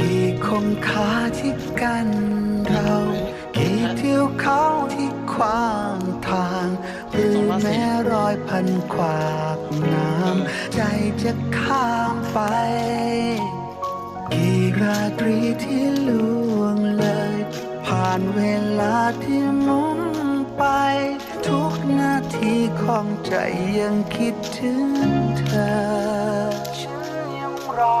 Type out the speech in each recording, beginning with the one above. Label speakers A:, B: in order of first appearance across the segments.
A: กี่คงคาที่กันเรา กี่เที่ยวเขาที่ขวางทางหรือแม้รอยพันขวากน้ำใจจะข้ามไป กี่ราตรีที่ล่วงเลย ผ่านเวลาที่หมุนไป ทุกนาทีของใจยังคิดถึงเธอ ฉันยังรอ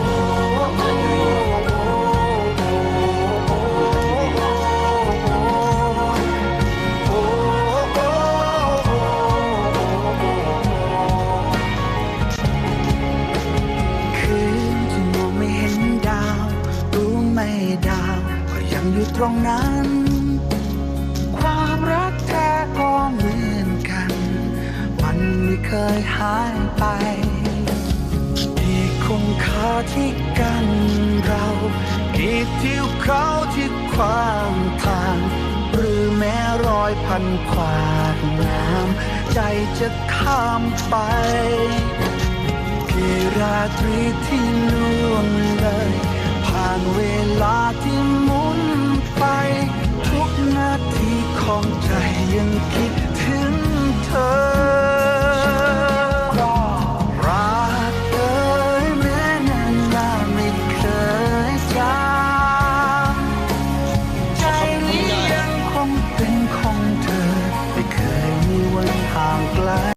A: รงนั้น ความรักแท้ก็เหมือนกัน มันไม่เคยหายไปที่คงคาที่กันเรากี่ทิวเขาที่ขวางทาง หรือแม้รอยพันขวากน้ำใจจะข้ามไป กี่ราตรีที่